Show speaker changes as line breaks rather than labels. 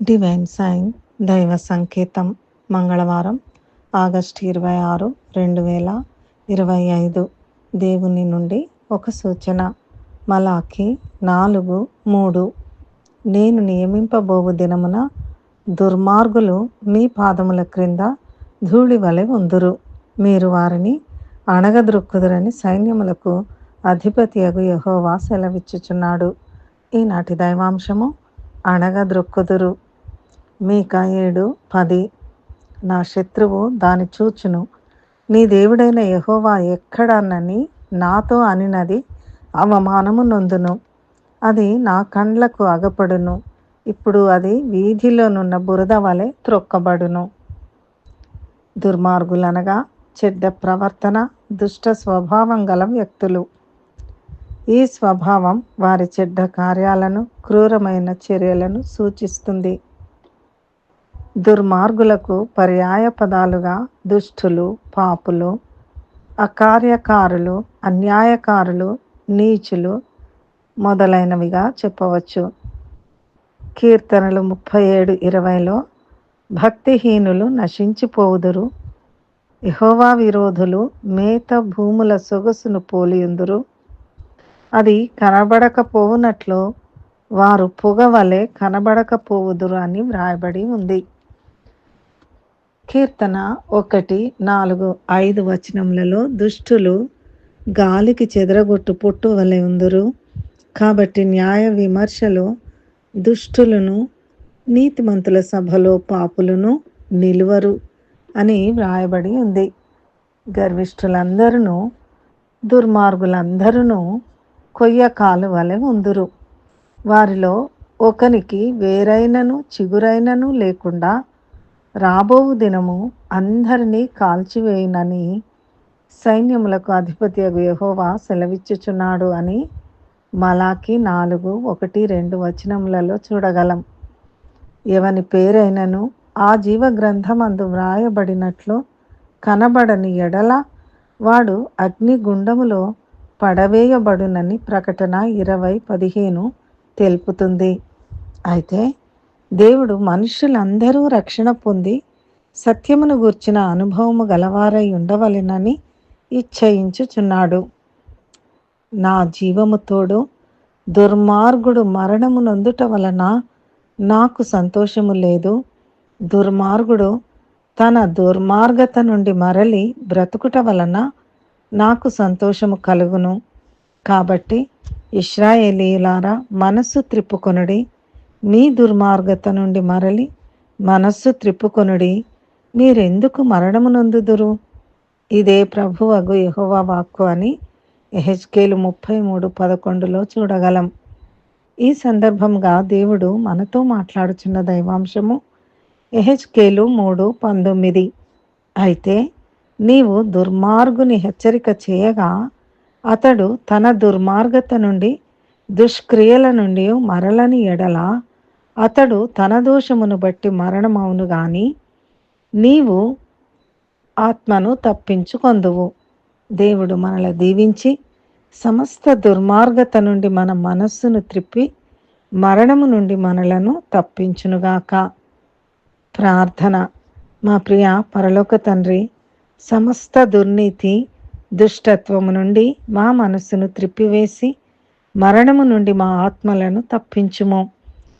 Divine sign దైవ సంకేతం మంగళవారం ఆగస్టు ఇరవై ఆరు రెండు వేల ఇరవై ఐదు దేవుని నుండి ఒక సూచన మలాకి నాలుగు మూడు నేను నియమింపబోవు దినమున దుర్మార్గులు మీ పాదముల క్రింద ధూళి వలె ఉందురు మీరు వారిని అణగద్రొక్కుదురని సైన్యములకు అధిపతి అగు యహోవా సెలవిచ్చుచున్నాడు ఈనాటి దైవాంశము అణగద్రొక్కుదురు మీక ఏడు పది. నా శత్రువు దాని చూచును. నీ దేవుడైన యహోవా ఎక్కడన్నని నాతో అనినది అవమానము నొందును. అది నా కండ్లకు అగపడును. ఇప్పుడు అది వీధిలోనున్న బురద వలె త్రొక్కబడును. దుర్మార్గులనగా చెడ్డ ప్రవర్తన దుష్ట స్వభావం గల వ్యక్తులు. ఈ స్వభావం వారి చెడ్డ కార్యాలను క్రూరమైన చర్యలను సూచిస్తుంది. దుర్మార్గులకు పర్యాయ పదాలుగా దుష్టులు పాపులు అకార్యకారులు అన్యాయకారులు నీచులు మొదలైనవిగా చెప్పవచ్చు. కీర్తనలు ముప్పై ఏడు ఇరవైలో భక్తిహీనులు నశించిపోవుదురు. యహోవా విరోధులు మేత భూముల సొగసును పోలియుందురు. అది కనబడకపోవునట్లు వారు పొగవలే కనబడకపోవుదురు అని వ్రాయబడి ఉంది. కీర్తన ఒకటి నాలుగు ఐదు వచనములలో దుష్టులు గాలికి చెదరగొట్టు పుట్టు వలె ఉందురు. కాబట్టి న్యాయ విమర్శలు దుష్టులను నీతిమంతుల సభలో పాపులను నిలువరు అని వ్రాయబడి ఉంది. గర్విష్ఠులందరూ దుర్మార్గులందరూ కొయ్యకాలు వలె ఉందురు. వారిలో ఒకనికి వేరైనను చిగురైనను లేకుండా రాబోవు దినము అందరినీ కాల్చివేయనని సైన్యములకు అధిపతి యహోవా సెలవిచ్చుచున్నాడు అని మలాకి నాలుగు ఒకటి రెండు వచనములలో చూడగలం. ఎవని పేరైనను ఆ జీవ గ్రంథమందు వ్రాయబడినట్లు కనబడని ఎడల వాడు అగ్నిగుండములో పడవేయబడునని ప్రకటన ఇరవై పదిహేను తెలుపుతుంది. అయితే దేవుడు మనుషులందరూ రక్షణ పొంది సత్యమును గూర్చిన అనుభవము గలవారై ఉండవలెనని ఇచ్చయించుచున్నాడు నా జీవము తోడు దుర్మార్గుడు మరణము నొందుట వలన నాకు సంతోషము లేదు. దుర్మార్గుడు తన దుర్మార్గత నుండి మరలి బ్రతుకుట వలన నాకు సంతోషము కలుగును. కాబట్టి ఇస్రాయేలీలారా మనస్సు త్రిప్పుకొనుడి. మీ దుర్మార్గత నుండి మరలి మనస్సు త్రిప్పుకొనుడి మీరెందుకు మరణము నొందుదురు ఇదే ప్రభు అగు యహోవా వాక్కు అని ఎహెచ్కేలు ముప్పై మూడు పదకొండులో చూడగలం. ఈ సందర్భంగా దేవుడు మనతో మాట్లాడుచున్న దైవాంశము ఎహెచ్కేలు మూడు పంతొమ్మిది. అయితే నీవు దుర్మార్గుని హెచ్చరిక చేయగా అతడు తన దుర్మార్గత నుండి దుష్క్రియల నుండి మరలని ఎడల అతడు తన దోషమును బట్టి మరణమవును గాని నీవు ఆత్మను తప్పించుకొందువు. దేవుడు మనల దీవించి సమస్త దుర్మార్గత నుండి మన మనస్సును త్రిప్పి మరణము నుండి మనలను తప్పించునుగాక ప్రార్థన. మా ప్రియ పరలోక తండ్రి సమస్త దుర్నీతి దుష్టత్వము నుండి మా మనస్సును త్రిప్పివేసి మరణము నుండి మా ఆత్మలను తప్పించుము.